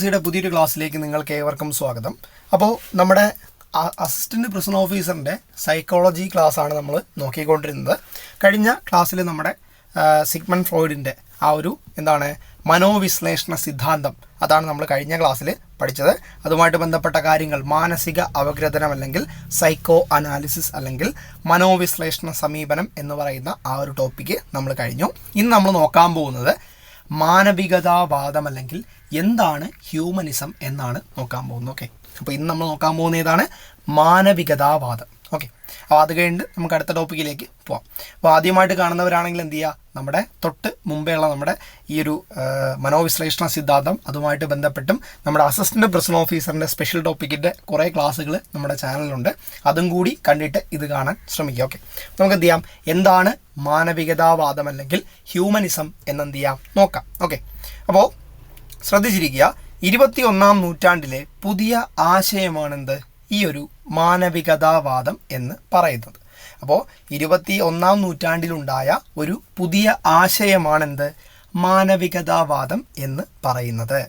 സിയുടെ പുതിയൊരു ക്ലാസ്സിലേക്ക് നിങ്ങൾക്ക് ഏവർക്കും സ്വാഗതം. അപ്പോൾ നമ്മുടെ അസിസ്റ്റന്റ് പ്രിസൺ ഓഫീസറിന്റെ സൈക്കോളജി ക്ലാസ് ആണ് നമ്മൾ നോക്കിക്കൊണ്ടിരുന്നത്. കഴിഞ്ഞ ക്ലാസ്സിൽ നമ്മുടെ സിഗ്മൻ ഫ്രോയിഡിന്റെ ആ ഒരു എന്താണ് മനോവിശ്ലേഷണ സിദ്ധാന്തം. അതാണ് നമ്മൾ കഴിഞ്ഞ ക്ലാസ്സിൽ പഠിച്ചത്. അതുമായിട്ട് ബന്ധപ്പെട്ട കാര്യങ്ങൾ മാനസിക അവഗ്രഥനം അല്ലെങ്കിൽ സൈക്കോ അനാലിസിസ് അല്ലെങ്കിൽ മനോവിശ്ലേഷണ സമീപനം എന്ന് പറയുന്ന ആ ഒരു ടോപ്പിക്ക് നമ്മൾ കഴിഞ്ഞു. ഇന്ന് നമ്മൾ നോക്കാൻ പോകുന്നത് മാനവികതാവാദം അല്ലെങ്കിൽ എന്താണ് ഹ്യൂമനിസം എന്നാണ് നോക്കാൻ പോകുന്നത് ഓക്കെ അപ്പോൾ ഇന്ന് നമ്മൾ നോക്കാൻ പോകുന്ന ഏതാണ്? മാനവികതാവാദം ഓക്കെ അപ്പോൾ അത് കഴിഞ്ഞിട്ട് നമുക്ക് അടുത്ത ടോപ്പിക്കിലേക്ക് പോവാം. അപ്പോൾ ആദ്യമായിട്ട് കാണുന്നവരാണെങ്കിൽ എന്ത് ചെയ്യുക നമ്മുടെ തൊട്ട് മുമ്പേ ഉള്ള നമ്മുടെ ഈ ഒരു മനോവിശ്ലേഷണ സിദ്ധാന്തം അതുമായിട്ട് ബന്ധപ്പെട്ടും നമ്മുടെ അസിസ്റ്റന്റ് പ്രസിഡന്റ് ഓഫീസറിന്റെ സ്പെഷ്യൽ ടോപ്പിക്കിന്റെ കുറേ ക്ലാസ്സുകൾ നമ്മുടെ ചാനലിലുണ്ട്. അതും കൂടി കണ്ടിട്ട് ഇത് കാണാൻ ശ്രമിക്കുക ഓക്കെ നമുക്ക് എന്ത് ചെയ്യാം? എന്താണ് മാനവികതാവാദം അല്ലെങ്കിൽ ഹ്യൂമനിസം എന്നെന്ത് ചെയ്യാം? നോക്കാം ഓക്കെ അപ്പോൾ ശ്രദ്ധിച്ചിരിക്കുക. ഇരുപത്തി ഒന്നാം നൂറ്റാണ്ടിലെ പുതിയ ആശയമാണെന്ത്? ഈ ഒരു മാനവികതാവാദം എന്ന് പറയുന്നത്. അപ്പോൾ ഇരുപത്തി ഒന്നാം നൂറ്റാണ്ടിലുണ്ടായ ഒരു പുതിയ ആശയമാണെന്ത്? മാനവികതാവാദം എന്ന് പറയുന്നത്.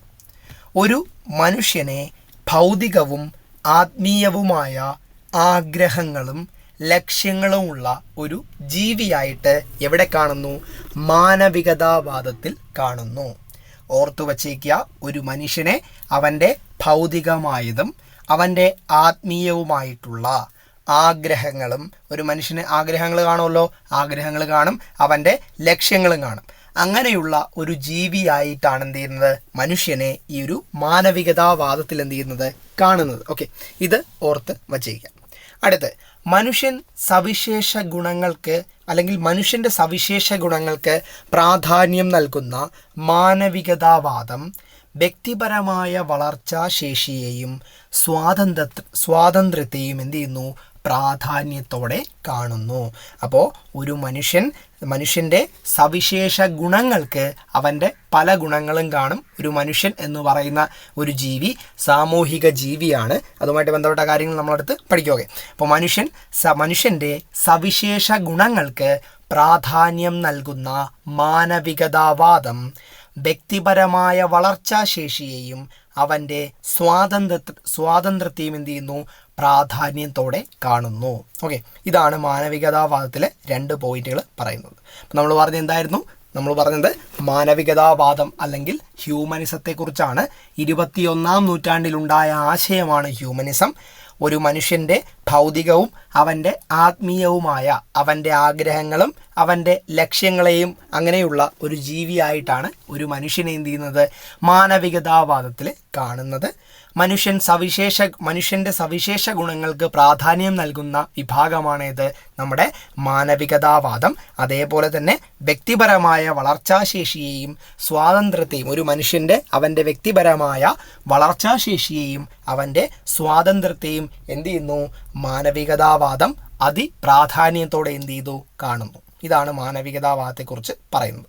ഒരു മനുഷ്യനെ ഭൗതികവും ആത്മീയവുമായ ആഗ്രഹങ്ങളും ലക്ഷ്യങ്ങളുമുള്ള ഒരു ജീവിയായിട്ട് എവിടെ കാണുന്നു? മാനവികതാവാദത്തിൽ കാണുന്നു. ഓർത്തു വച്ചേക്കുക ഒരു മനുഷ്യനെ അവന്റെ ഭൗതികമായതും അവന്റെ ആത്മീയവുമായിട്ടുള്ള ആഗ്രഹങ്ങളും ഒരു മനുഷ്യന് ആഗ്രഹങ്ങൾ കാണുമല്ലോ? ആഗ്രഹങ്ങൾ കാണും അവന്റെ ലക്ഷ്യങ്ങളും കാണും. അങ്ങനെയുള്ള ഒരു ജീവിയായിട്ടാണ് എന്ത് ചെയ്യുന്നത്? മനുഷ്യനെ ഈ ഒരു മാനവികതാവാദത്തിൽ എന്ത് ചെയ്യുന്നത്? കാണുന്നത്. ഓക്കെ. ഇത് ഓർത്ത് വച്ചേക്കുക അടുത്ത് മനുഷ്യൻ സവിശേഷ ഗുണങ്ങൾക്ക് അല്ലെങ്കിൽ മനുഷ്യന്റെ സവിശേഷ ഗുണങ്ങൾക്ക് പ്രാധാന്യം നൽകുന്ന മാനവികതാവാദം വ്യക്തിപരമായ വളർച്ചാ ശേഷിയെയും സ്വാതന്ത്ര്യ സ്വാതന്ത്ര്യത്തെയും എന്ത് ചെയ്യുന്നു? പ്രാധാന്യത്തോടെ കാണുന്നു. അപ്പോൾ ഒരു മനുഷ്യൻ മനുഷ്യന്റെ സവിശേഷ ഗുണങ്ങൾക്ക് അവന്റെ പല ഗുണങ്ങളും കാണും. ഒരു മനുഷ്യൻ എന്ന് പറയുന്ന ഒരു ജീവി സാമൂഹിക ജീവിയാണ്. അതുമായിട്ട് ബന്ധപ്പെട്ട കാര്യങ്ങൾ നമ്മളടുത്ത് പഠിക്കുകയൊക്കെ അപ്പോൾ മനുഷ്യൻ സ മനുഷ്യന്റെ സവിശേഷ ഗുണങ്ങൾക്ക് പ്രാധാന്യം നൽകുന്ന മാനവികതാവാദം വ്യക്തിപരമായ വളർച്ചാശേഷിയെയും അവന്റെ സ്വാതന്ത്ര്യ സ്വാതന്ത്ര്യത്തെയും എന്ത് ചെയ്യുന്നു? പ്രാധാന്യത്തോടെ കാണുന്നു. ഓക്കെ ഇതാണ് മാനവികതാവാദത്തിലെ രണ്ട് പോയിന്റുകൾ പറയുന്നത്. നമ്മൾ പറഞ്ഞ എന്തായിരുന്നു? നമ്മൾ പറഞ്ഞത് മാനവികതാവാദം അല്ലെങ്കിൽ ഹ്യൂമനിസത്തെക്കുറിച്ചാണ്. ഇരുപത്തിയൊന്നാം നൂറ്റാണ്ടിലുണ്ടായ ആശയമാണ് ഹ്യൂമനിസം. ഒരു മനുഷ്യന്റെ ഭൗതികവും അവന്റെ ആത്മീയവുമായ അവന്റെ ആഗ്രഹങ്ങളും അവന്റെ ലക്ഷ്യങ്ങളെയും അങ്ങനെയുള്ള ഒരു ജീവിയായിട്ടാണ് ഒരു മനുഷ്യനെ എന്ത് ചെയ്യുന്നത്? മാനവികതാവാദത്തിൽ കാണുന്നത്. മനുഷ്യൻ സവിശേഷ മനുഷ്യന്റെ സവിശേഷ ഗുണങ്ങൾക്ക് പ്രാധാന്യം നൽകുന്ന വിഭാഗമാണേത്. നമ്മുടെ മാനവികതാവാദം അതേപോലെ തന്നെ വ്യക്തിപരമായ വളർച്ചാശേഷിയെയും സ്വാതന്ത്ര്യത്തെയും ഒരു മനുഷ്യന്റെ അവന്റെ വ്യക്തിപരമായ വളർച്ചാശേഷിയെയും അവന്റെ സ്വാതന്ത്ര്യത്തെയും എന്ത് ചെയ്യുന്നു? മാനവികതാവാദം അതിപ്രാധാന്യത്തോടെ എന്ത് ചെയ്തു? കാണുന്നു. ഇതാണ് മാനവികതാവാദത്തെക്കുറിച്ച് പറയുന്നത്.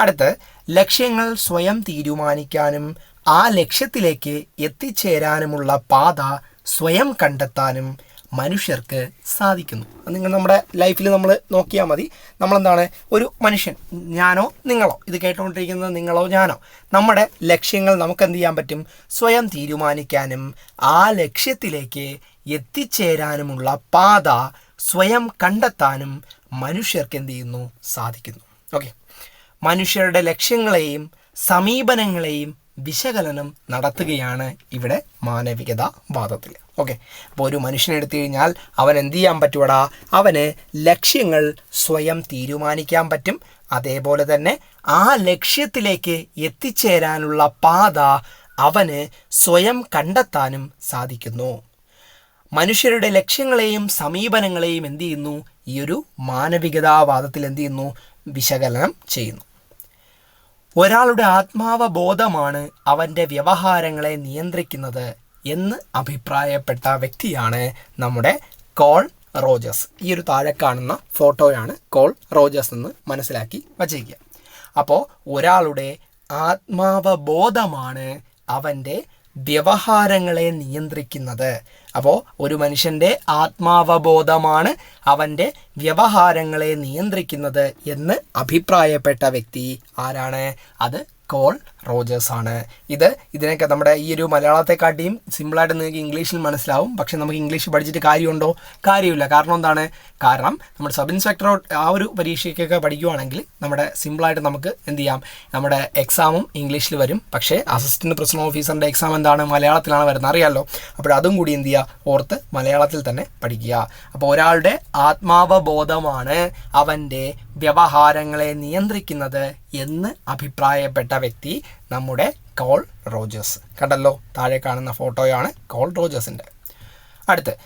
അടുത്ത് ലക്ഷ്യങ്ങൾ സ്വയം തീരുമാനിക്കാനും ആ ലക്ഷ്യത്തിലേക്ക് എത്തിച്ചേരാനുമുള്ള പാത സ്വയം കണ്ടെത്താനും മനുഷ്യർക്ക് സാധിക്കുന്നു. നിങ്ങൾ നമ്മുടെ ലൈഫിൽ നമ്മൾ നോക്കിയാൽ മതി. നമ്മളെന്താണ്? ഒരു മനുഷ്യൻ. ഞാനോ നിങ്ങളോ. ഇത് കേട്ടുകൊണ്ടിരിക്കുന്നത് നിങ്ങളോ ഞാനോ. നമ്മുടെ ലക്ഷ്യങ്ങൾ നമുക്ക് എന്ത് ചെയ്യാൻ പറ്റും? സ്വയം തീരുമാനിക്കാനും ആ ലക്ഷ്യത്തിലേക്ക് എത്തിച്ചേരാനുമുള്ള പാത സ്വയം കണ്ടെത്താനും മനുഷ്യർക്ക് എന്ത് ചെയ്യുന്നു? സാധിക്കുന്നു. ഓക്കെ മനുഷ്യരുടെ ലക്ഷ്യങ്ങളെയും സമീപനങ്ങളെയും വിശകലനം നടത്തുകയാണ് ഇവിടെ മാനവികത വാദത്തിൽ ഓക്കെ അപ്പോൾ ഒരു മനുഷ്യനെ എടുത്തു കഴിഞ്ഞാൽ അവൻ എന്ത് ചെയ്യാൻ പറ്റുവടാ? അവന് ലക്ഷ്യങ്ങൾ സ്വയം തീരുമാനിക്കാൻ പറ്റും. അതേപോലെ തന്നെ ആ ലക്ഷ്യത്തിലേക്ക് എത്തിച്ചേരാനുള്ള പാത അവന് സ്വയം കണ്ടെത്താനും സാധിക്കുന്നു. മനുഷ്യരുടെ ലക്ഷ്യങ്ങളെയും സമീപനങ്ങളെയും എന്ത് ചെയ്യുന്നു? ഈ ഒരു മാനവികതാവാദത്തിൽ എന്ത് ചെയ്യുന്നു? വിശകലനം ചെയ്യുന്നു. ഒരാളുടെ ആത്മാവബോധമാണ് അവന്റെ വ്യവഹാരങ്ങളെ നിയന്ത്രിക്കുന്നത് എന്ന് അഭിപ്രായപ്പെട്ട വ്യക്തിയാണ് നമ്മുടെ കോൾ റോജസ് ഈ ഒരു താഴെ കാണുന്ന ഫോട്ടോയാണ് കോൾ റോജസ് എന്ന് മനസ്സിലാക്കി വച്ചേക്കുക അപ്പോൾ ഒരാളുടെ ആത്മാവബോധമാണ് അവന്റെ വ്യവഹാരങ്ങളെ നിയന്ത്രിക്കുന്നത് അപ്പോൾ ഒരു മനുഷ്യന്റെ ആത്മാവബോധമാണ് അവന്റെ വ്യവഹാരങ്ങളെ നിയന്ത്രിക്കുന്നത് എന്ന് അഭിപ്രായപ്പെട്ട വ്യക്തി ആരാണ്? അത് കോൾ റോജേഴ്സ് ആണ് ഇത് ഇതിനൊക്കെ നമ്മുടെ ഈ ഒരു മലയാളത്തെക്കാട്ടിയും സിമ്പിളായിട്ട് നിങ്ങൾക്ക് ഇംഗ്ലീഷിൽ മനസ്സിലാവും. പക്ഷെ നമുക്ക് ഇംഗ്ലീഷ് പഠിച്ചിട്ട് കാര്യമുണ്ടോ? കാര്യമില്ല. കാരണം എന്താണ്? കാരണം നമ്മുടെ സബ് ഇൻസ്പെക്ടർ ആ ഒരു പരീക്ഷയ്ക്കൊക്കെ പഠിക്കുവാണെങ്കിൽ നമ്മുടെ സിമ്പിളായിട്ട് നമുക്ക് എന്ത് ചെയ്യാം? നമ്മുടെ എക്സാമും ഇംഗ്ലീഷിൽ വരും. പക്ഷേ അസിസ്റ്റന്റ് പ്രസിഡന്റ് ഓഫീസറിന്റെ എക്സാം എന്താണ്? മലയാളത്തിലാണ് വരുന്നത്. അറിയാമല്ലോ അപ്പോൾ അതും കൂടി എന്ത് ചെയ്യുക ഓർത്ത് മലയാളത്തിൽ തന്നെ പഠിക്കുക. അപ്പോൾ ഒരാളുടെ ആത്മാവബോധമാണ് അവന്റെ വ്യവഹാരങ്ങളെ നിയന്ത്രിക്കുന്നത് എന്ന് അഭിപ്രായപ്പെട്ട വ്യക്തി നമ്മുടെ കോൾ റോജേഴ്സ്. കണ്ടല്ലോ താഴെ കാണുന്ന ഫോട്ടോയാണ് കോൾ റോജേഴ്സിന്റെ. അടുത്ത്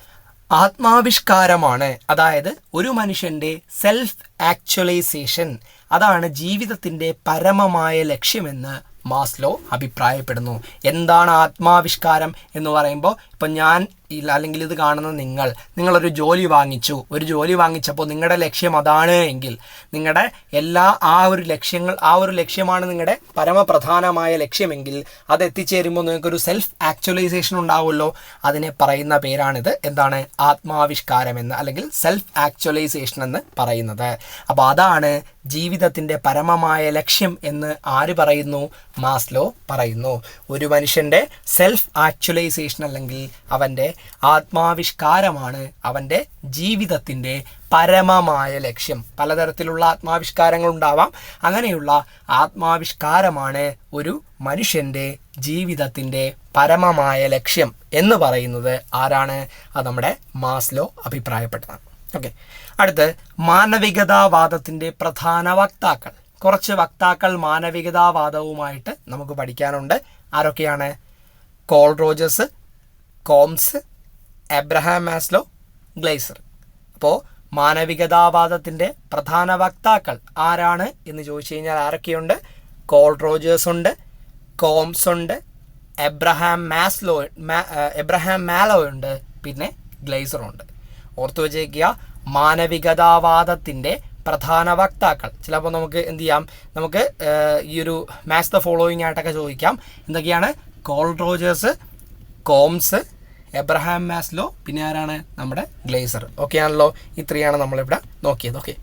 ആത്മാവിഷ്കാരമാണ്. അതായത് ഒരു മനുഷ്യന്റെ സെൽഫ് ആക്ച്വലൈസേഷൻ അതാണ് ജീവിതത്തിന്റെ പരമമായ ലക്ഷ്യമെന്ന് മാസ്ലോ അഭിപ്രായപ്പെടുന്നു. എന്താണ് ആത്മാവിഷ്കാരം എന്ന് പറയുമ്പോൾ ഇപ്പം ഞാൻ ഇല്ല അല്ലെങ്കിൽ ഇത് കാണുന്ന നിങ്ങൾ നിങ്ങളൊരു ജോലി വാങ്ങിച്ചു. ഒരു ജോലി വാങ്ങിച്ചപ്പോൾ നിങ്ങളുടെ ലക്ഷ്യം അതാണ് എങ്കിൽ നിങ്ങളുടെ എല്ലാ ആ ഒരു ലക്ഷ്യങ്ങൾ ആ ഒരു ലക്ഷ്യമാണ് നിങ്ങളുടെ പരമപ്രധാനമായ ലക്ഷ്യമെങ്കിൽ അത് എത്തിച്ചേരുമ്പോൾ നിങ്ങൾക്കൊരു സെൽഫ് ആക്ച്വലൈസേഷൻ ഉണ്ടാവുമല്ലോ. അതിനെ പറയുന്ന പേരാണിത്. എന്താണ്? ആത്മാവിഷ്കാരം എന്ന് അല്ലെങ്കിൽ സെൽഫ് ആക്ച്വലൈസേഷൻ എന്ന് പറയുന്നത്. അപ്പോൾ അതാണ് ജീവിതത്തിന്റെ പരമമായ ലക്ഷ്യം എന്ന് ആര് പറയുന്നു? മാസ്ലോ പറയുന്നു. ഒരു മനുഷ്യന്റെ സെൽഫ് ആക്ച്വലൈസേഷൻ അല്ലെങ്കിൽ അവന്റെ ആത്മാവിഷ്കാരമാണ് അവന്റെ ജീവിതത്തിന്റെ പരമമായ ലക്ഷ്യം. പലതരത്തിലുള്ള ആത്മാവിഷ്കാരങ്ങൾ ഉണ്ടാവാം. അങ്ങനെയുള്ള ആത്മാവിഷ്കാരമാണ് ഒരു മനുഷ്യന്റെ ജീവിതത്തിന്റെ പരമമായ ലക്ഷ്യം എന്ന് പറയുന്നത്. ആരാണ്? അത് നമ്മുടെ മാസ്ലോ അഭിപ്രായപ്പെട്ടതാണ്. ഓക്കെ അടുത്ത് മാനവികതാവാദത്തിന്റെ പ്രധാന വക്താക്കൾ. കുറച്ച് വക്താക്കൾ മാനവികതാവാദവുമായിട്ട് നമുക്ക് പഠിക്കാനുണ്ട്. ആരൊക്കെയാണ്? Carl Rogers Combs Abraham Maslow Glasser. അപ്പോൾ മാനവികതാവാദത്തിന്റെ പ്രധാന വക്താക്കൾ ആരാണ് എന്ന് ചോദിച്ചു കഴിഞ്ഞാൽ ആരൊക്കെയുണ്ട്? കോൾ റോജേഴ്സ് ഉണ്ട് കോംസ് ഉണ്ട് എബ്രഹാം മാസ്ലോ എബ്രഹാം മാലോ ഉണ്ട് പിന്നെ ഗ്ലേസറുണ്ട് ഓർത്തു വെച്ചേക്കുക മാനവികതാവാദത്തിന്റെ പ്രധാന വക്താക്കൾ. ചിലപ്പോൾ നമുക്ക് എന്ത് ചെയ്യാം? നമുക്ക് ഈ ഒരു മാച്ച് ദ ഫോളോയിങ് ആയിട്ടൊക്കെ ചോദിക്കാം. എന്തൊക്കെയാണ്? Carl Rogers Combs Abraham Maslow പിന്നെ ആരാണ്? നമ്മുടെ ഗ്ലേസർ ഓക്കെ ആണല്ലോ? ഇത്രയാണ് നമ്മളിവിടെ നോക്കിയത്. ഓക്കെ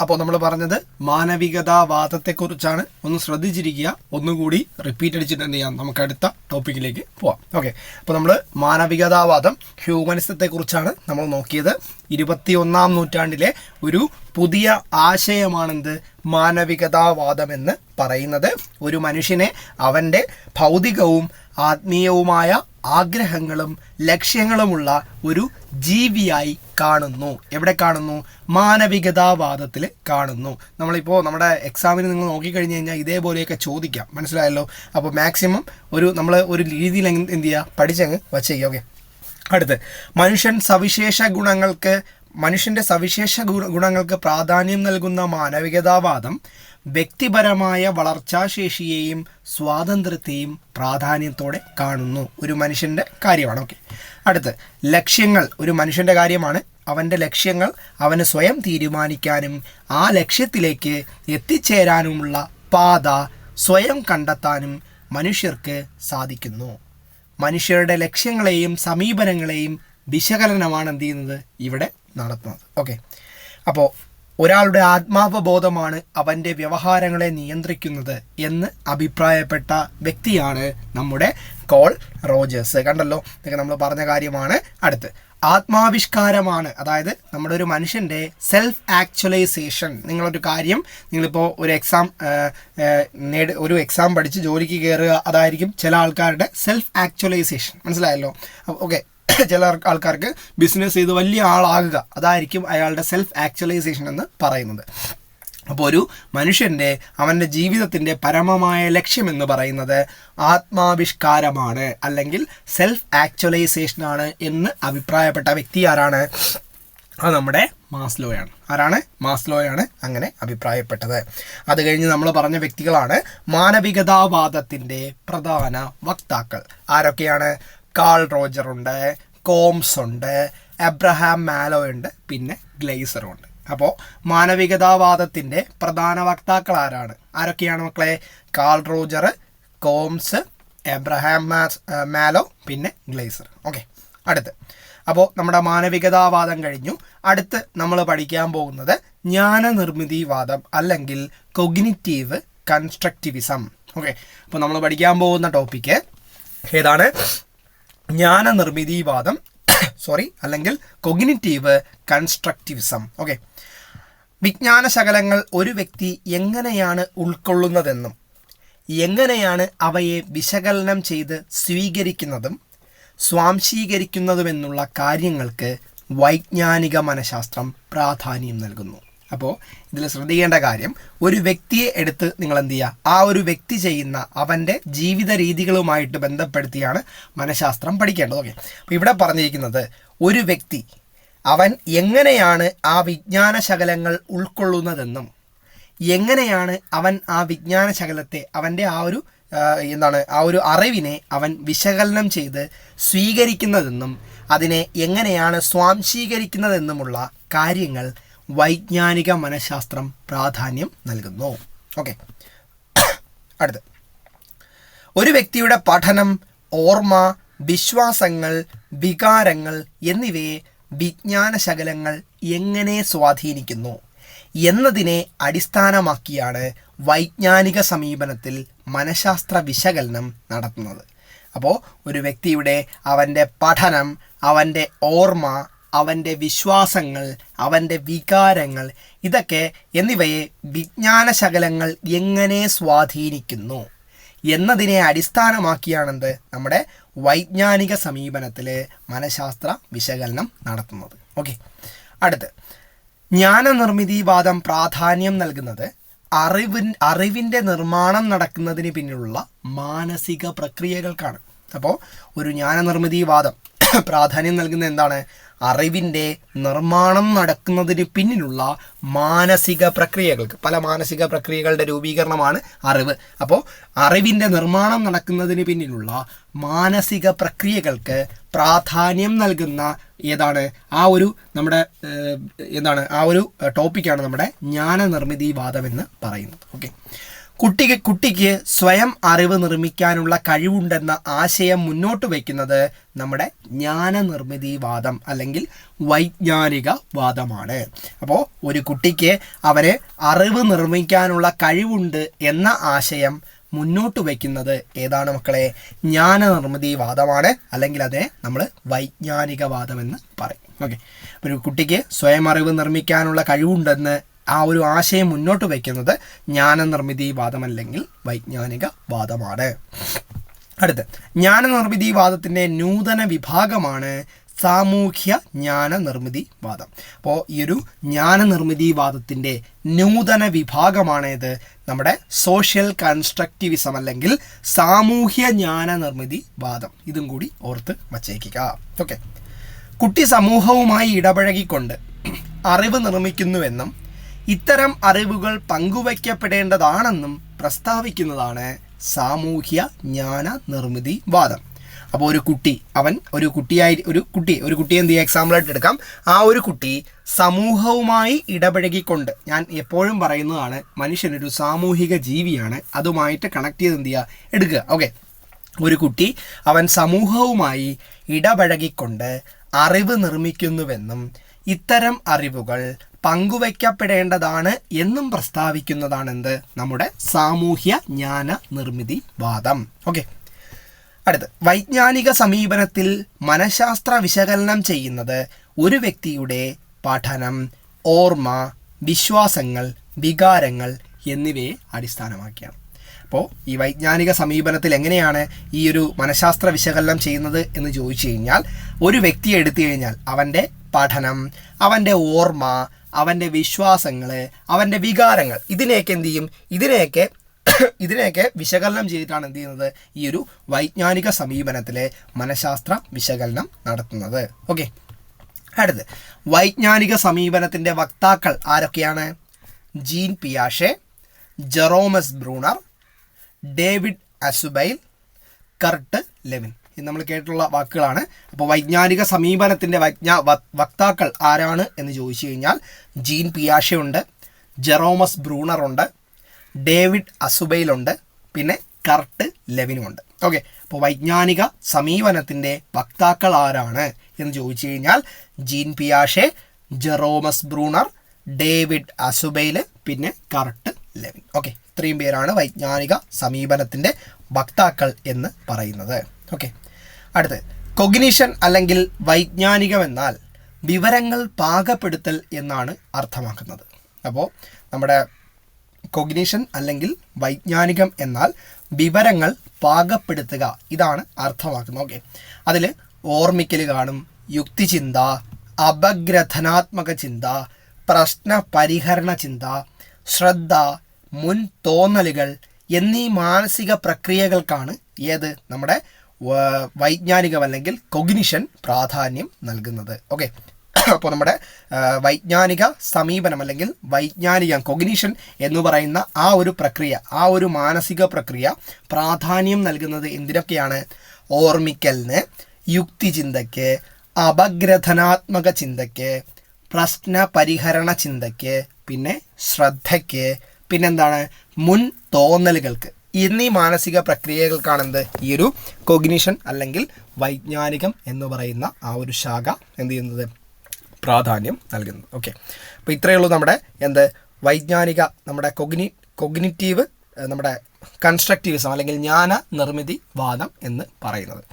അപ്പോൾ നമ്മൾ പറഞ്ഞത് മാനവികതാവാദത്തെക്കുറിച്ചാണ്. ഒന്ന് ശ്രദ്ധിച്ചിരിക്കുക. ഒന്നുകൂടി റിപ്പീറ്റ് അടിച്ചിട്ട് എന്ത് ചെയ്യാം? നമുക്ക് അടുത്ത ടോപ്പിക്കിലേക്ക് പോവാം. ഓക്കെ അപ്പോൾ നമ്മൾ മാനവികതാവാദം ഹ്യൂമനിസത്തെക്കുറിച്ചാണ് നമ്മൾ നോക്കിയത്. ഇരുപത്തിയൊന്നാം നൂറ്റാണ്ടിലെ ഒരു പുതിയ ആശയമാണെന്ത്? മാനവികതാവാദം എന്ന് പറയുന്നത്. ഒരു മനുഷ്യനെ അവന്റെ ഭൗതികവും ആത്മീയവുമായ ആഗ്രഹങ്ങളും ലക്ഷ്യങ്ങളുമുള്ള ഒരു ജീവിയായി കാണുന്നു. എവിടെ കാണുന്നു? മാനവികതാവാദത്തിൽ കാണുന്നു. നമ്മളിപ്പോൾ നമ്മുടെ എക്സാമിന് നിങ്ങൾ നോക്കിക്കഴിഞ്ഞ് കഴിഞ്ഞാൽ ഇതേപോലെയൊക്കെ ചോദിക്കാം. മനസ്സിലായല്ലോ? അപ്പോൾ മാക്സിമം ഒരു നമ്മൾ ഒരു രീതിയിൽ എന്ത് ചെയ്യുക പഠിച്ചങ്ങ് വച്ചേക്കുക ഓക്കെ അടുത്ത്. മനുഷ്യൻ സവിശേഷ ഗുണങ്ങൾക്ക് മനുഷ്യന്റെ സവിശേഷ ഗുണ ഗുണങ്ങൾക്ക് പ്രാധാന്യം നൽകുന്ന മാനവികതാവാദം വ്യക്തിപരമായ വളർച്ചാശേഷിയെയും സ്വാതന്ത്ര്യത്തെയും പ്രാധാന്യത്തോടെ കാണുന്നു. ഒരു മനുഷ്യന്റെ കാര്യമാണ്. ഓക്കെ. അടുത്ത്. ലക്ഷ്യങ്ങൾ. ഒരു മനുഷ്യന്റെ കാര്യമാണ്. അവന്റെ ലക്ഷ്യങ്ങൾ അവന് സ്വയം തീരുമാനിക്കാനും ആ ലക്ഷ്യത്തിലേക്ക് എത്തിച്ചേരാനുമുള്ള പാത സ്വയം കണ്ടെത്താനും മനുഷ്യർക്ക് സാധിക്കുന്നു. മനുഷ്യരുടെ ലക്ഷ്യങ്ങളെയും സമീപനങ്ങളെയും വിശകലനമാണ് എന്ത് ചെയ്യുന്നത്? ഇവിടെ നടത്തുന്നത്. ഓക്കെ. അപ്പോൾ ഒരാളുടെ ആത്മാവബോധമാണ് അവന്റെ വ്യവഹാരങ്ങളെ നിയന്ത്രിക്കുന്നത് എന്ന് അഭിപ്രായപ്പെട്ട വ്യക്തിയാണ് നമ്മുടെ കോൾ റോജേഴ്സ്. കണ്ടല്ലോ? ഇതൊക്കെ നമ്മൾ പറഞ്ഞ കാര്യമാണ്. അടുത്ത് ആത്മാവിഷ്കാരമാണ്. അതായത് നമ്മുടെ ഒരു മനുഷ്യന്റെ സെൽഫ് ആക്ച്വലൈസേഷൻ നിങ്ങളൊരു കാര്യം നിങ്ങളിപ്പോൾ ഒരു എക്സാം നേട് ഒരു എക്സാം പഠിച്ച് ജോലിക്ക് കയറുക അതായിരിക്കും ചില ആൾക്കാരുടെ സെൽഫ് ആക്ച്വലൈസേഷൻ മനസ്സിലായല്ലോ? ഓക്കെ ചില ആൾക്കാർക്ക് ബിസിനസ് ചെയ്ത് വലിയ ആളാകുക. അതായിരിക്കും അയാളുടെ സെൽഫ് ആക്ച്വലൈസേഷൻ എന്ന് പറയുന്നത്. അപ്പോൾ ഒരു മനുഷ്യന്റെ അവന്റെ ജീവിതത്തിന്റെ പരമമായ ലക്ഷ്യം എന്ന് പറയുന്നത് ആത്മാവിഷ്കാരമാണ് അല്ലെങ്കിൽ സെൽഫ് ആക്ച്വലൈസേഷനാണ് എന്ന് അഭിപ്രായപ്പെട്ട വ്യക്തി ആരാണ്? അത് നമ്മുടെ മാസ്ലോയാണ് ആരാണ്? മാസ്ലോയാണ് അങ്ങനെ അഭിപ്രായപ്പെട്ടത്. അത് കഴിഞ്ഞ് നമ്മൾ പറഞ്ഞ വ്യക്തികളാണ് മാനവികതാവാദത്തിന്റെ പ്രധാന വക്താക്കൾ. ആരൊക്കെയാണ്? കാൾ റോജർ ഉണ്ട് കോംസ് ഉണ്ട് എബ്രഹാം മാലോ ഉണ്ട് പിന്നെ ഗ്ലേസറും ഉണ്ട്. അപ്പോൾ മാനവികതാവാദത്തിന്റെ പ്രധാന വക്താക്കൾ ആരാണ്? ആരൊക്കെയാണ് മക്കളെ? Carl Roger Combs Abraham Maslow പിന്നെ ഗ്ലേസർ. ഓക്കെ അടുത്ത്. അപ്പോൾ നമ്മുടെ മാനവികതാവാദം കഴിഞ്ഞു. അടുത്ത് നമ്മൾ പഠിക്കാൻ പോകുന്നത് ജ്ഞാനനിർമ്മിതിവാദം അല്ലെങ്കിൽ കൊഗ്നിറ്റീവ് കൺസ്ട്രക്റ്റിവിസം. ഓക്കെ അപ്പോൾ നമ്മൾ പഠിക്കാൻ പോകുന്ന ടോപ്പിക്ക് ഏതാണ്? ജ്ഞാനനിർമ്മിതിവാദം സോറി അല്ലെങ്കിൽ കൊഗ്നിറ്റീവ് കൺസ്ട്രക്റ്റിവിസം ഓക്കെ വിജ്ഞാന ശകലങ്ങൾ ഒരു വ്യക്തി എങ്ങനെയാണ് ഉൾക്കൊള്ളുന്നതെന്നും എങ്ങനെയാണ് അവയെ വിശകലനം ചെയ്ത് സ്വീകരിക്കുന്നതും സ്വാംശീകരിക്കുന്നതുമെന്നുള്ള കാര്യങ്ങൾക്ക് വൈജ്ഞാനിക മനഃശാസ്ത്രം പ്രാധാന്യം നൽകുന്നു. അപ്പോൾ ഇതിൽ ശ്രദ്ധിക്കേണ്ട കാര്യം ഒരു വ്യക്തിയെ എടുത്ത് നിങ്ങൾ എന്ത് ചെയ്യുക ആ ഒരു വ്യക്തി ചെയ്യുന്ന അവന്റെ ജീവിത രീതികളുമായിട്ട് ബന്ധപ്പെടുത്തിയാണ് മനഃശാസ്ത്രം പഠിക്കേണ്ടത്. ഓക്കെ. അപ്പോൾ ഇവിടെ പറഞ്ഞിരിക്കുന്നത് ഒരു വ്യക്തി അവൻ എങ്ങനെയാണ് ആ വിജ്ഞാന ശകലങ്ങൾ ഉൾക്കൊള്ളുന്നതെന്നും എങ്ങനെയാണ് അവൻ ആ വിജ്ഞാന ശകലത്തെ അവന്റെ ആ ഒരു എന്താണ് ആ ഒരു അറിവിനെ അവൻ വിശകലനം ചെയ്ത് സ്വീകരിക്കുന്നതെന്നും അതിനെ എങ്ങനെയാണ് സ്വാംശീകരിക്കുന്നതെന്നുമുള്ള കാര്യങ്ങൾ വൈജ്ഞാനിക മനഃശാസ്ത്രം പ്രാധാന്യം നൽകുന്നു. ഓക്കെ അടുത്ത്. ഒരു വ്യക്തിയുടെ പഠനം ഓർമ്മ വിശ്വാസങ്ങൾ വികാരങ്ങൾ എന്നിവയെ വിജ്ഞാന ശകലങ്ങൾ എങ്ങനെ സ്വാധീനിക്കുന്നു എന്നതിനെ അടിസ്ഥാനമാക്കിയാണ് വൈജ്ഞാനിക സമീപനത്തിൽ മനഃശാസ്ത്ര വിശകലനം നടത്തുന്നത്. അപ്പോൾ ഒരു വ്യക്തിയുടെ അവന്റെ പഠനം അവന്റെ ഓർമ്മ അവന്റെ വിശ്വാസങ്ങൾ അവന്റെ വികാരങ്ങൾ ഇതൊക്കെ എന്നിവയെ വിജ്ഞാന ശകലങ്ങൾ എങ്ങനെ സ്വാധീനിക്കുന്നു എന്നതിനെ അടിസ്ഥാനമാക്കിയാണെന്ത് നമ്മുടെ വൈജ്ഞാനിക സമീപനത്തിൽ മനഃശാസ്ത്ര വിശകലനം നടത്തുന്നത്. ഓക്കെ അടുത്ത്. ജ്ഞാനനിർമ്മിതിവാദം പ്രാധാന്യം നൽകുന്നത് അറിവിൻ അറിവിന്റെ നിർമ്മാണം നടക്കുന്നതിന് പിന്നിലുള്ള മാനസിക പ്രക്രിയകൾക്കാണ്. അപ്പോൾ ഒരു ജ്ഞാനനിർമ്മിതിവാദം പ്രാധാന്യം നൽകുന്നത് എന്താണ്? അറിവിന്റെ നിർമ്മാണം നടക്കുന്നതിന് പിന്നിലുള്ള മാനസിക പ്രക്രിയകൾക്ക് പല മാനസിക പ്രക്രിയകളുടെ രൂപീകരണമാണ് അറിവ്. അപ്പോൾ അറിവിന്റെ നിർമ്മാണം നടക്കുന്നതിന് പിന്നിലുള്ള മാനസിക പ്രക്രിയകൾക്ക് പ്രാധാന്യം നൽകുന്ന ഏതാണ്? ആ ഒരു നമ്മുടെ എന്താണ്? ആ ഒരു ടോപ്പിക്കാണ് നമ്മുടെ ജ്ഞാന നിർമ്മിതി വാദം എന്ന് പറയുന്നത്. ഓക്കെ. കുട്ടിക്ക് കുട്ടിക്ക് സ്വയം അറിവ് നിർമ്മിക്കാനുള്ള കഴിവുണ്ടെന്ന ആശയം മുന്നോട്ട് വയ്ക്കുന്നത് നമ്മുടെ ജ്ഞാനനിർമ്മിതിവാദം അല്ലെങ്കിൽ വൈജ്ഞാനിക വാദമാണ് അപ്പോൾ ഒരു കുട്ടിക്ക് അവന് അറിവ് നിർമ്മിക്കാനുള്ള കഴിവുണ്ട് എന്ന ആശയം മുന്നോട്ട് വയ്ക്കുന്നത് ഏതാണ് മക്കളെ? ജ്ഞാനനിർമ്മിതിവാദമാണ് അല്ലെങ്കിൽ അതിനെ നമ്മൾ വൈജ്ഞാനിക വാദം എന്ന് പറയും. ഓക്കെ. ഒരു കുട്ടിക്ക് സ്വയം അറിവ് നിർമ്മിക്കാനുള്ള കഴിവുണ്ടെന്ന് ആ ഒരു ആശയം മുന്നോട്ട് വയ്ക്കുന്നത് ജ്ഞാനനിർമ്മിതി അല്ലെങ്കിൽ വൈജ്ഞാനിക വാദമാണ്. അടുത്ത് ജ്ഞാനനിർമ്മിതി വാദത്തിന്റെ നൂതന വിഭാഗമാണ് സാമൂഹ്യ ജ്ഞാന നിർമ്മിതി വാദം. അപ്പോൾ ഈ ഒരു ജ്ഞാനനിർമ്മിതി വാദത്തിന്റെ നൂതന വിഭാഗമാണ് ഇത് നമ്മുടെ സോഷ്യൽ കൺസ്ട്രക്റ്റിവിസം അല്ലെങ്കിൽ സാമൂഹ്യ ജ്ഞാന നിർമ്മിതി വാദം. ഇതും കൂടി ഓർത്ത് വച്ചേക്കുക. ഓക്കെ കുട്ടി സമൂഹവുമായി ഇടപഴകിക്കൊണ്ട് അറിവ് നിർമ്മിക്കുന്നുവെന്നും ഇത്തരം അറിവുകൾ പങ്കുവയ്ക്കപ്പെടേണ്ടതാണെന്നും പ്രസ്താവിക്കുന്നതാണ് സാമൂഹ്യ ജ്ഞാന നിർമ്മിതി വാദം. അപ്പോൾ ഒരു കുട്ടി അവൻ ഒരു കുട്ടിയായി ഒരു കുട്ടി ഒരു കുട്ടി എന്ത് ചെയ്യുക എക്സാമ്പിളായിട്ട് എടുക്കാം. ആ ഒരു കുട്ടി സമൂഹവുമായി ഇടപഴകിക്കൊണ്ട് ഞാൻ എപ്പോഴും പറയുന്നതാണ് മനുഷ്യനൊരു സാമൂഹിക ജീവിയാണ് അതുമായിട്ട് കണക്ട് ചെയ്ത് എന്ത് ചെയ്യുക എടുക്കുക. ഓക്കെ ഒരു കുട്ടി അവൻ സമൂഹവുമായി ഇടപഴകിക്കൊണ്ട് അറിവ് നിർമ്മിക്കുന്നുവെന്നും ഇത്തരം അറിവുകൾ പങ്കുവയ്ക്കപ്പെടേണ്ടതാണ് എന്നും പ്രസ്താവിക്കുന്നതാണെന്ത്? നമ്മുടെ സാമൂഹ്യ ജ്ഞാന നിർമ്മിതി വാദം. ഓക്കെ. അടുത്ത്. വൈജ്ഞാനിക സമീപനത്തിൽ മനഃശാസ്ത്ര വിശകലനം ചെയ്യുന്നത് ഒരു വ്യക്തിയുടെ പഠനം ഓർമ്മ വിശ്വാസങ്ങൾ വികാരങ്ങൾ എന്നിവയെ അടിസ്ഥാനമാക്കിയാണ്. അപ്പോൾ ഈ വൈജ്ഞാനിക സമീപനത്തിൽ എങ്ങനെയാണ് ഈ ഒരു മനഃശാസ്ത്ര വിശകലനം ചെയ്യുന്നത് എന്ന് ചോദിച്ചു കഴിഞ്ഞാൽ ഒരു വ്യക്തിയെ എടുത്തു കഴിഞ്ഞാൽ അവന്റെ പഠനം അവന്റെ ഓർമ്മ അവന്റെ വിശ്വാസങ്ങൾ അവന്റെ വികാരങ്ങൾ. ഇതിനെയൊക്കെ എന്ത് ചെയ്യും? ഇതിനെയൊക്കെ ഇതിനെയൊക്കെ വിശകലനം ചെയ്തിട്ടാണ് എന്ത് ചെയ്യുന്നത്? ഈ ഒരു വൈജ്ഞാനിക സമീപനത്തിലെ മനഃശാസ്ത്ര വിശകലനം നടത്തുന്നത്. ഓക്കെ. അടുത്ത് വൈജ്ഞാനിക സമീപനത്തിന്റെ വക്താക്കൾ ആരൊക്കെയാണ്? Jean പിയാഷെ Jerome S Bruner David Ausubel Kurt Lewin. നമ്മൾ കേട്ടിട്ടുള്ള വാക്കുകളാണ്. അപ്പോൾ വൈജ്ഞാനിക സമീപനത്തിന്റെ വൈജ്ഞാ വക്താക്കൾ ആരാണ് എന്ന് ചോദിച്ചു കഴിഞ്ഞാൽ ജീൻ പിയാഷെ ഉണ്ട് ജെറോമസ് ബ്രൂണർ ഉണ്ട് ഡേവിഡ് അസുബയിലുണ്ട് പിന്നെ കർട്ട് ലെവിനുമുണ്ട്. ഓക്കെ അപ്പോൾ വൈജ്ഞാനിക സമീപനത്തിന്റെ വക്താക്കൾ ആരാണ് എന്ന് ചോദിച്ചു കഴിഞ്ഞാൽ Jean പിയാഷെ Jerome S Bruner David Ausubel പിന്നെ കർട്ട് ലെവിൻ. ഓക്കെ ഇത്രയും പേരാണ് വൈജ്ഞാനിക സമീപനത്തിന്റെ വക്താക്കൾ എന്ന് പറയുന്നത്. ഓക്കെ അടുത്ത് കൊഗ്നീഷൻ അല്ലെങ്കിൽ വൈജ്ഞാനികം എന്നാൽ വിവരങ്ങൾ പാകപ്പെടുത്തൽ എന്നാണ് അർത്ഥമാക്കുന്നത്. അപ്പോൾ നമ്മുടെ കൊഗ്നീഷൻ അല്ലെങ്കിൽ വൈജ്ഞാനികം എന്നാൽ വിവരങ്ങൾ പാകപ്പെടുത്തുക ഇതാണ് അർത്ഥമാക്കുന്നത്. ഓക്കെ. അതിൽ ഓർമ്മിക്കൽ കാണും യുക്തിചിന്ത അപഗ്രഥനാത്മക ചിന്ത പ്രശ്ന പരിഹരണ ചിന്ത ശ്രദ്ധ മുൻ തോന്നലുകൾ എന്നീ മാനസിക പ്രക്രിയകൾക്കാണ് ഏത്? നമ്മുടെ വൈജ്ഞാനികം അല്ലെങ്കിൽ കൊഗ്നിഷൻ പ്രാധാന്യം നൽകുന്നത്. ഓക്കെ അപ്പോൾ നമ്മുടെ വൈജ്ഞാനിക സമീപനം അല്ലെങ്കിൽ വൈജ്ഞാനിക കൊഗ്നിഷൻ എന്ന് പറയുന്ന ആ ഒരു പ്രക്രിയ ആ ഒരു മാനസിക പ്രക്രിയ പ്രാധാന്യം നൽകുന്നത് എന്തിനൊക്കെയാണ്? ഓർമ്മിക്കലിന് യുക്തിചിന്തയ്ക്ക് അപഗ്രഥനാത്മക ചിന്തയ്ക്ക് പ്രശ്ന പരിഹരണ ചിന്തയ്ക്ക് പിന്നെ ശ്രദ്ധയ്ക്ക് പിന്നെന്താണ്? മുൻ തോന്നലുകൾക്ക്. എന്നീ മാനസിക പ്രക്രിയകൾക്കാണെന്ത്? ഈ ഒരു കൊഗ്നിഷൻ അല്ലെങ്കിൽ വൈജ്ഞാനികം എന്ന് പറയുന്ന ആ ഒരു ശാഖ എന്ത് ചെയ്യുന്നത്? പ്രാധാന്യം നൽകുന്നത് ഓക്കെ അപ്പോൾ ഇത്രയേ ഉള്ളൂ നമ്മുടെ എന്ത്? വൈജ്ഞാനിക നമ്മുടെ കൊഗ്നി കൊഗ്നിറ്റീവ് നമ്മുടെ കൺസ്ട്രക്റ്റിവിസം അല്ലെങ്കിൽ ജ്ഞാന നിർമ്മിതി വാദം എന്ന് പറയുന്നത്.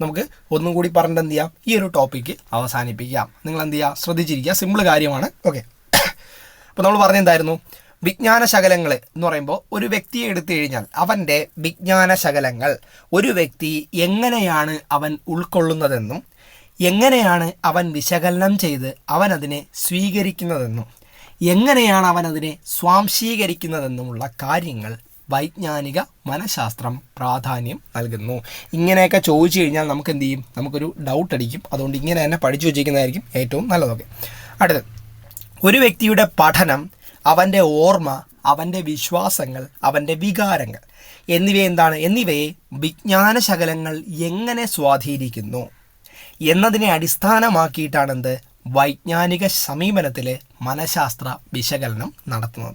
നമുക്ക് ഒന്നും കൂടി പറഞ്ഞിട്ട് എന്ത് ചെയ്യാം? ഈ ഒരു ടോപ്പിക്ക് അവസാനിപ്പിക്കാം. നിങ്ങൾ എന്ത് ചെയ്യുക? ശ്രദ്ധിച്ചിരിക്കുക. സിമ്പിൾ കാര്യമാണ്. ഓക്കെ അപ്പോൾ നമ്മൾ പറഞ്ഞെന്തായിരുന്നു? വിജ്ഞാന ശകലങ്ങൾ എന്ന് പറയുമ്പോൾ ഒരു വ്യക്തിയെ എടുത്തു കഴിഞ്ഞാൽ അവന്റെ വിജ്ഞാന ശകലങ്ങൾ ഒരു വ്യക്തി എങ്ങനെയാണ് അവൻ ഉൾക്കൊള്ളുന്നതെന്നും എങ്ങനെയാണ് അവൻ വിശകലനം ചെയ്ത് അവൻ അതിനെ സ്വീകരിക്കുന്നതെന്നും എങ്ങനെയാണ് അവൻ അതിനെ സ്വാംശീകരിക്കുന്നതെന്നുമുള്ള കാര്യങ്ങൾ വൈജ്ഞാനിക മനഃശാസ്ത്രം പ്രാധാന്യം നൽകുന്നു. ഇങ്ങനെയൊക്കെ ചോദിച്ചു കഴിഞ്ഞാൽ നമുക്ക് എന്ത് ചെയ്യും നമുക്കൊരു ഡൗട്ട് അടിക്കും. അതുകൊണ്ട് ഇങ്ങനെ തന്നെ പഠിച്ചു വെച്ചിരിക്കുന്നതായിരിക്കും ഏറ്റവും നല്ലതൊക്കെ. അടുത്തത്. ഒരു വ്യക്തിയുടെ പഠനം അവന്റെ ഓർമ്മ അവന്റെ വിശ്വാസങ്ങൾ അവന്റെ വികാരങ്ങൾ. എന്നിവ എന്താണ്? എന്നിവയെ വിജ്ഞാനശകലങ്ങൾ എങ്ങനെ സ്വാധീനിക്കുന്നു? എന്നതിനെ അടിസ്ഥാനമാക്കിയിട്ടാണെന്ത്? വൈജ്ഞാനിക സമീപനത്തിലെ മനഃശാസ്ത്ര വിശകലനം നടത്തുന്നത്.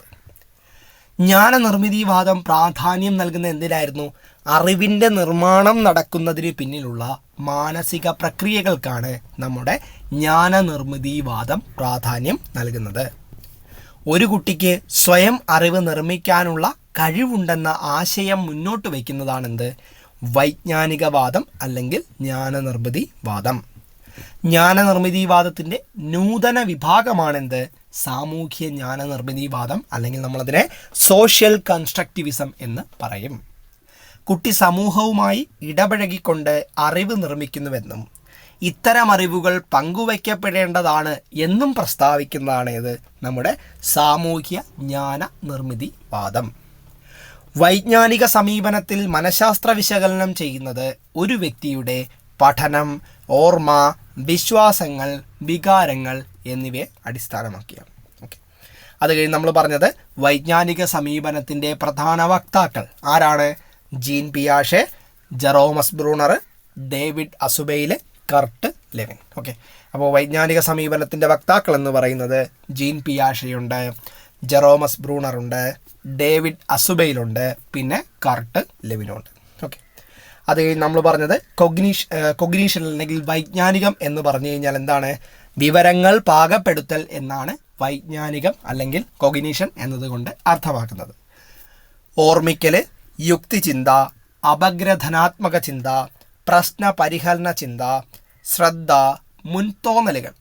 ജ്ഞാനനിർമ്മിതിവാദം പ്രാധാന്യം നൽകുന്ന എന്തിനായിരുന്നു? അറിവിന്റെ നിർമ്മാണം നടക്കുന്നതിന് പിന്നിലുള്ള മാനസിക പ്രക്രിയകൾക്കാണ് നമ്മുടെ ജ്ഞാനനിർമ്മിതിവാദം പ്രാധാന്യം നൽകുന്നത്. ഒരു കുട്ടിക്ക് സ്വയം അറിവ് നിർമ്മിക്കാനുള്ള കഴിവുണ്ടെന്ന ആശയം മുന്നോട്ട് വയ്ക്കുന്നതാണെന്ത്? വൈജ്ഞാനികവാദം അല്ലെങ്കിൽ ജ്ഞാനനിർമ്മിതി വാദം ജ്ഞാനനിർമ്മിതി വാദത്തിന്റെ നൂതന വിഭാഗമാണെന്ത്? സാമൂഹ്യ ജ്ഞാനനിർമ്മിതി വാദം അല്ലെങ്കിൽ നമ്മളതിനെ സോഷ്യൽ കൺസ്ട്രക്റ്റിവിസം എന്ന് പറയും. കുട്ടി സമൂഹവുമായി ഇടപഴകിക്കൊണ്ട് അറിവ് നിർമ്മിക്കുന്നുവെന്നും ഇത്തരം അറിവുകൾ പങ്കുവയ്ക്കപ്പെടേണ്ടതാണ് എന്നും പ്രസ്താവിക്കുന്നതാണ് ഇത് നമ്മുടെ സാമൂഹ്യ ജ്ഞാന നിർമ്മിതി വാദം. വൈജ്ഞാനിക സമീപനത്തിൽ മനഃശാസ്ത്ര വിശകലനം ചെയ്യുന്നത് ഒരു വ്യക്തിയുടെ പഠനം ഓർമ്മ വിശ്വാസങ്ങൾ വികാരങ്ങൾ എന്നിവയെ അടിസ്ഥാനമാക്കിയാണ്. ഓക്കെ. അത് കഴിഞ്ഞ് നമ്മൾ പറഞ്ഞത് വൈജ്ഞാനിക സമീപനത്തിന്റെ പ്രധാന വക്താക്കൾ ആരാണ്? ജീൻ പിയാഷെ ജെറോമസ് ബ്രൂണർ ഡേവിഡ് അസുബൈലെ കർട്ട് ലെവിൻ. ഓക്കെ. അപ്പോൾ വൈജ്ഞാനിക സമീപനത്തിന്റെ വക്താക്കൾ എന്ന് പറയുന്നത് ജീൻ പിയാഷയുണ്ട് ജെറോമസ് ബ്രൂണറുണ്ട് ഡേവിഡ് അസുബയിലുണ്ട് പിന്നെ കർട്ട് ലെവിനുണ്ട്. ഓക്കെ. അത് നമ്മൾ പറഞ്ഞത് കൊഗ്നീഷ് കൊഗ്നീഷൻ അല്ലെങ്കിൽ വൈജ്ഞാനികം എന്ന് പറഞ്ഞു കഴിഞ്ഞാൽ എന്താണ്? വിവരങ്ങൾ പാകപ്പെടുത്തൽ എന്നാണ് വൈജ്ഞാനികം അല്ലെങ്കിൽ കൊഗ്നീഷൻ എന്നതുകൊണ്ട് അർത്ഥമാക്കുന്നത്. ഓർമ്മിക്കൽ യുക്തിചിന്ത അപഗ്രഥനാത്മക ചിന്ത പ്രശ്ന പരിഹരണ ചിന്ത ശ്രദ്ധ മുൻതോന്നലുകൾ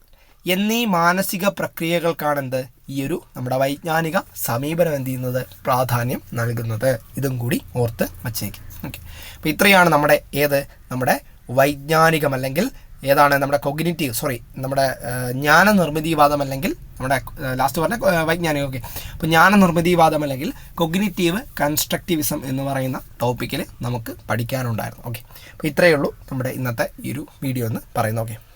എന്നീ മാനസിക പ്രക്രിയകൾക്കാണെന്ത് ഈ ഒരു നമ്മുടെ വൈജ്ഞാനിക സമീപനം എന്ത് ചെയ്യുന്നത്? പ്രാധാന്യം നൽകുന്നത്. ഇതും കൂടി ഓർത്ത് വച്ചേക്കും. ഓക്കെ അപ്പോൾ ഇത്രയാണ് നമ്മുടെ ഏത്? നമ്മുടെ വൈജ്ഞാനികം അല്ലെങ്കിൽ ഏതാണ് നമ്മുടെ കൊഗ്നിറ്റീവ് സോറി നമ്മുടെ ജ്ഞാന നിർമ്മിതിവാദം അല്ലെങ്കിൽ നമ്മുടെ ലാസ്റ്റ് പറഞ്ഞ വൈജ്ഞാനികം ഓക്കെ അപ്പോൾ ജ്ഞാന നിർമ്മിതിവാദം അല്ലെങ്കിൽ കൊഗ്നിറ്റീവ് കൺസ്ട്രക്റ്റിവിസം എന്ന് പറയുന്ന ടോപ്പിക്കിൽ നമുക്ക് പഠിക്കാനുണ്ടായിരുന്നു ഓക്കെ അപ്പോൾ ഇത്രയേ ഉള്ളൂ നമ്മുടെ ഇന്നത്തെ ഈ ഒരു വീഡിയോ എന്ന് പറയുന്നത് ഓക്കെ